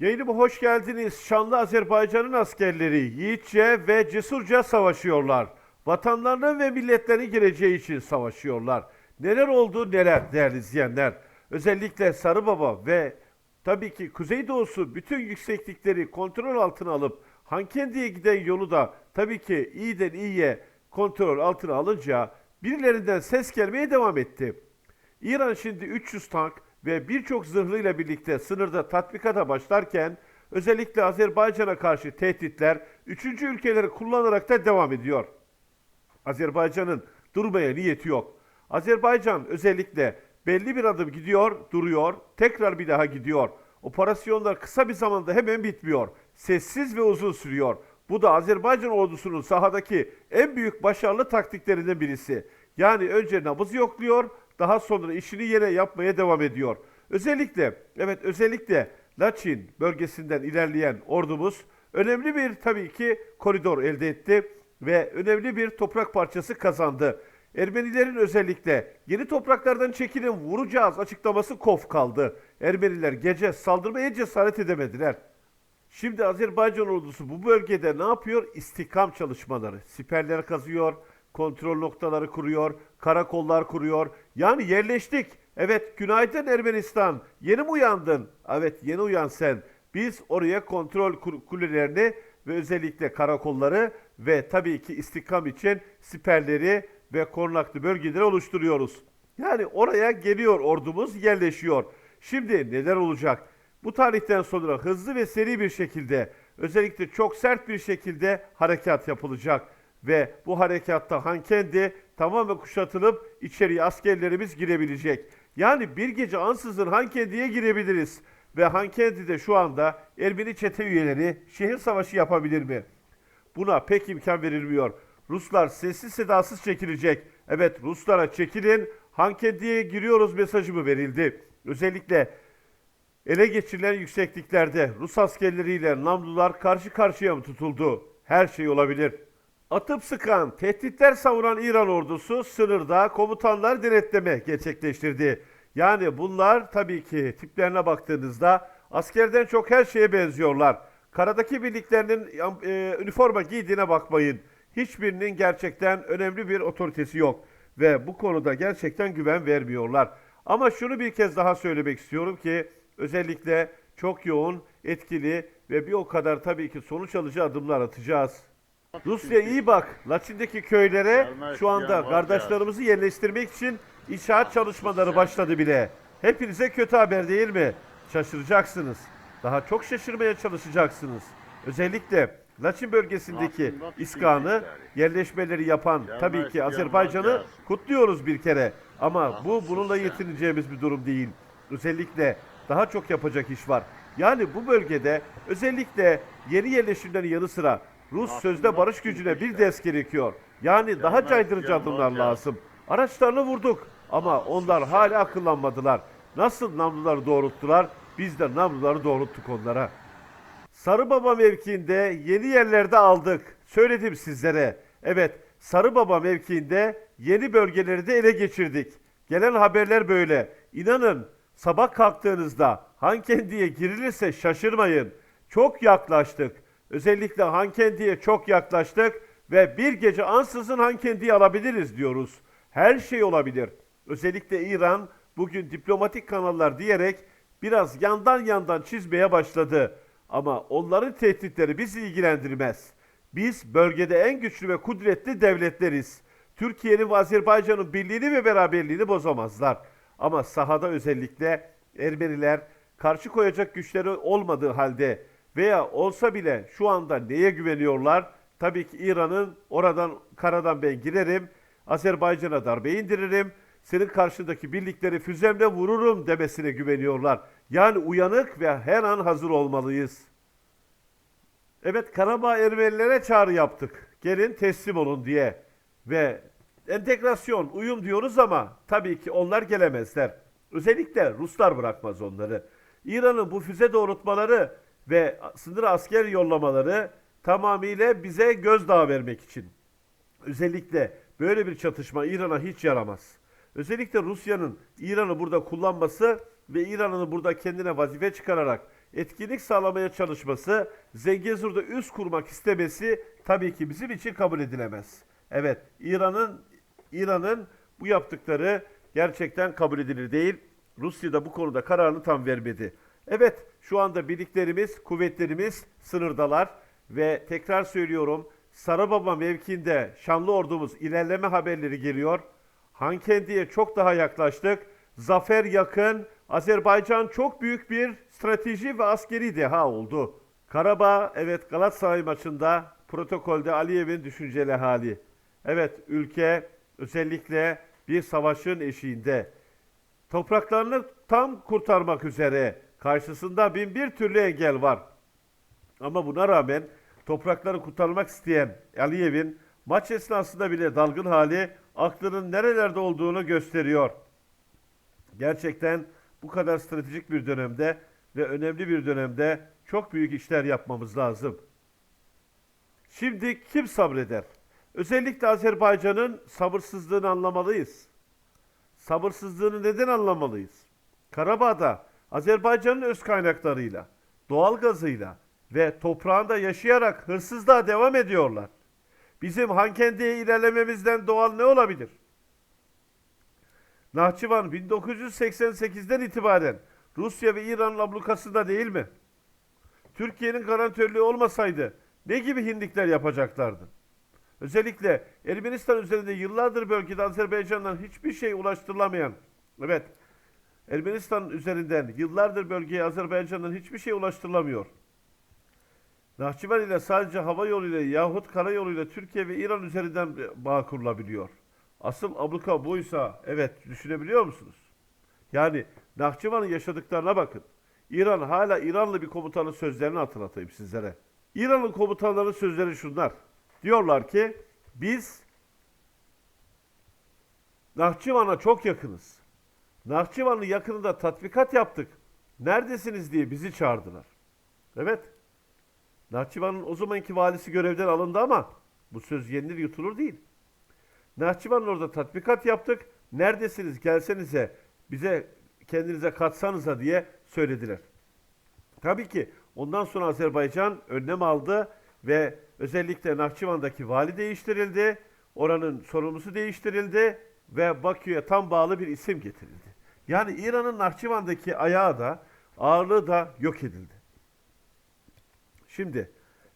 Yayınıma hoş geldiniz. Şanlı Azerbaycan'ın askerleri yiğitçe ve cesurca savaşıyorlar. Vatanlarının ve milletlerinin geleceği için savaşıyorlar. Neler oldu neler değerli izleyenler. Özellikle Sarıbaba ve tabii ki Kuzeydoğusu bütün yükseklikleri kontrol altına alıp Hankendi'ye giden yolu da tabii ki iyiden iyiye kontrol altına alınca birilerinden ses gelmeye devam etti. İran şimdi 300 tank ve birçok zırhlıyla birlikte sınırda tatbikata başlarken özellikle Azerbaycan'a karşı tehditler üçüncü ülkeleri kullanarak da devam ediyor. Azerbaycan'ın durmaya niyeti yok. Azerbaycan özellikle belli bir adım gidiyor, duruyor, tekrar bir daha gidiyor. Operasyonlar kısa bir zamanda hemen bitmiyor. Sessiz ve uzun sürüyor. Bu da Azerbaycan ordusunun sahadaki en büyük başarılı taktiklerinden birisi. Yani önce nabız yokluyor, daha sonra işini yine yapmaya devam ediyor. Özellikle, evet özellikle Laçin bölgesinden ilerleyen ordumuz önemli bir tabii ki koridor elde etti ve önemli bir toprak parçası kazandı. Ermenilerin özellikle yeni topraklardan çekilin vuracağız açıklaması kof kaldı. Ermeniler gece saldırmaya cesaret edemediler. Şimdi Azerbaycan ordusu bu bölgede ne yapıyor? İstikam çalışmaları. Siperler kazıyor, kontrol noktaları kuruyor, karakollar kuruyor. Yani yerleştik. Evet günaydın Ermenistan. Yeni mi uyandın? Evet yeni uyan sen. Biz oraya kontrol kulelerini ve özellikle karakolları ve tabii ki istikam için siperleri ve korunaklı bölgeleri oluşturuyoruz. Yani oraya geliyor ordumuz yerleşiyor. Şimdi neler olacak? Bu tarihten sonra hızlı ve seri bir şekilde özellikle çok sert bir şekilde harekat yapılacak ve bu harekatta Hankendi tamamen kuşatılıp içeriye askerlerimiz girebilecek. Yani bir gece ansızın Hankendi'ye girebiliriz ve Hankendi'de şu anda Ermeni çete üyeleri şehir savaşı yapabilir mi? Buna pek imkan verilmiyor. Ruslar sessiz sedasız çekilecek. Evet Ruslara çekilin, Hankendi'ye giriyoruz mesajı mı verildi? Özellikle ele geçirilen yüksekliklerde Rus askerleriyle Namlular karşı karşıya mı tutuldu? Her şey olabilir. Atıp sıkan, tehditler savuran İran ordusu sınırda komutanlar denetleme gerçekleştirdi. Yani bunlar tabii ki tiplerine baktığınızda askerden çok her şeye benziyorlar. Karadaki birliklerinin e, üniforma giydiğine bakmayın. Hiçbirinin gerçekten önemli bir otoritesi yok. Ve bu konuda gerçekten güven vermiyorlar. Ama şunu bir kez daha söylemek istiyorum ki özellikle çok yoğun, etkili ve bir o kadar tabii ki sonuç alıcı adımlar atacağız. Rusya iyi bak. Laçin'deki köylere şu anda kardeşlerimizi yerleştirmek için inşaat çalışmaları başladı bile. Hepinize kötü haber değil mi? Şaşıracaksınız. Daha çok şaşırmaya çalışacaksınız. Özellikle Laçin bölgesindeki iskanı yerleşmeleri yapan tabii ki Azerbaycan'ı kutluyoruz bir kere. Ama bu bununla yetineceğimiz bir durum değil. Özellikle daha çok yapacak iş var. Yani bu bölgede özellikle yeni yerleşimlerin yanı sıra Rus sözde barış gücüne bir ders gerekiyor. Yani daha caydırıcı adımlar lazım. Araçlarını vurduk ama onlar hala akıllanmadılar. Nasıl namluları doğrulttular? Biz de namluları doğrulttuk onlara. Sarıbaba mevkiinde yeni yerlerde aldık. Söyledim sizlere. Evet, Sarıbaba mevkiinde yeni bölgeleri de ele geçirdik. Gelen haberler böyle. İnanın sabah kalktığınızda Hankendi'ye girilirse şaşırmayın. Çok yaklaştık. Özellikle Hankendi'ye çok yaklaştık ve bir gece ansızın Hankendi'yi alabiliriz diyoruz. Her şey olabilir. Özellikle İran bugün diplomatik kanallar diyerek biraz yandan yandan çizmeye başladı. Ama onların tehditleri bizi ilgilendirmez. Biz bölgede en güçlü ve kudretli devletleriz. Türkiye'nin ve Azerbaycan'ın birliğini ve beraberliğini bozamazlar. Ama sahada özellikle Ermeniler karşı koyacak güçleri olmadığı halde veya olsa bile şu anda neye güveniyorlar? Tabii ki İran'ın oradan karadan ben girerim, Azerbaycan'a darbe indiririm, senin karşındaki birlikleri füzemle vururum demesine güveniyorlar. Yani uyanık ve her an hazır olmalıyız. Evet Karabağ Ermenilere çağrı yaptık. Gelin teslim olun diye. Ve entegrasyon, uyum diyoruz ama tabii ki onlar gelemezler. Özellikle Ruslar bırakmaz onları. İran'ın bu füze doğrultmaları ve sınır asker yollamaları tamamıyla bize gözdağı vermek için. Özellikle böyle bir çatışma İran'a hiç yaramaz. Özellikle Rusya'nın İran'ı burada kullanması ve İran'ı burada kendine vazife çıkararak etkinlik sağlamaya çalışması, Zengezur'da üs kurmak istemesi tabii ki bizim için kabul edilemez. Evet, İran'ın İran'ın bu yaptıkları gerçekten kabul edilir değil. Rusya da bu konuda kararını tam vermedi. Evet, şu anda birliklerimiz, kuvvetlerimiz sınırdalar ve tekrar söylüyorum, Sarıbaba mevkiinde Şanlı ordumuz ilerleme haberleri geliyor. Hankendi'ye çok daha yaklaştık. Zafer yakın. Azerbaycan çok büyük bir strateji ve askeri deha oldu. Karabağ evet Galatasaray maçında protokolde Aliyev'in düşünceli hali. Evet ülke özellikle bir savaşın eşiğinde. Topraklarını tam kurtarmak üzere. Karşısında bin bir türlü engel var. Ama buna rağmen toprakları kurtarmak isteyen Aliyev'in maç esnasında bile dalgın hali aklının nerelerde olduğunu gösteriyor. Gerçekten bu kadar stratejik bir dönemde ve önemli bir dönemde çok büyük işler yapmamız lazım. Şimdi kim sabreder? Özellikle Azerbaycan'ın sabırsızlığını anlamalıyız. Sabırsızlığını neden anlamalıyız? Karabağ'da Azerbaycan'ın öz kaynaklarıyla, doğal gazıyla ve toprağında yaşayarak hırsızlığa devam ediyorlar. Bizim Hankendi'ye ilerlememizden doğal ne olabilir? Nahçıvan 1988'den itibaren Rusya ve İran'ın ablukasında değil mi? Türkiye'nin garantörlüğü olmasaydı ne gibi hindikler yapacaklardı? Özellikle Ermenistan üzerinde yıllardır bölgede Azerbaycan'dan hiçbir şey ulaştırılamayan, evet Ermenistan üzerinden yıllardır bölgeye Azerbaycan'dan hiçbir şey ulaştırılamıyor. Nahçıvan ile sadece hava yoluyla yahut karayoluyla Türkiye ve İran üzerinden bağ kurulabiliyor. Asıl abluka buysa evet düşünebiliyor musunuz? Yani Nahçıvan'ın yaşadıklarına bakın. İran hala İranlı bir komutanın sözlerini hatırlatayım sizlere. İran'ın komutanların sözleri şunlar. Diyorlar ki biz Nahçıvan'a çok yakınız. Nahçıvan'ın yakınında tatbikat yaptık. Neredesiniz diye bizi çağırdılar. Evet. Nahçıvan'ın o zamanki valisi görevden alındı ama bu söz yenilir yutulur değil. Nahçıvan'ın orada tatbikat yaptık. Neredesiniz gelsenize bize kendinize katsanıza diye söylediler. Tabii ki ondan sonra Azerbaycan önlem aldı ve özellikle Nahçıvan'daki vali değiştirildi. Oranın sorumlusu değiştirildi ve Bakü'ye tam bağlı bir isim getirildi. Yani İran'ın Nahçıvan'daki ayağı da ağırlığı da yok edildi. Şimdi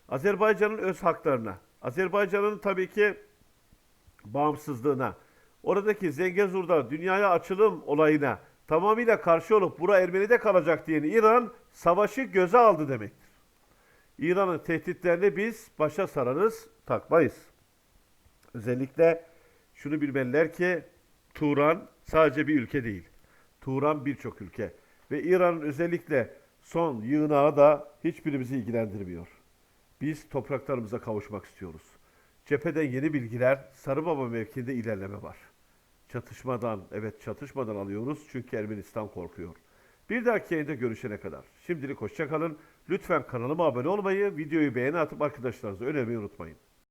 Azerbaycan'ın öz haklarına, Azerbaycan'ın tabii ki bağımsızlığına, oradaki Zengezur'da dünyaya açılım olayına tamamıyla karşı olup bura Ermeni'de kalacak diyen İran savaşı göze aldı demektir. İran'ın tehditlerini biz başa sararız, takmayız. Özellikle şunu bilmeliler ki Turan sadece bir ülke değil. Turan birçok ülke. Ve İran'ın özellikle son yığınağı da hiçbirimizi ilgilendirmiyor. Biz topraklarımıza kavuşmak istiyoruz. Cepheden yeni bilgiler, Sarıbaba mevkiinde ilerleme var. Çatışmadan, evet çatışmadan alıyoruz çünkü Ermenistan korkuyor. Bir dahaki yayında görüşene kadar. Şimdilik hoşçakalın. Lütfen kanalıma abone olmayı, videoyu beğeni atıp arkadaşlarınıza önermeyi unutmayın.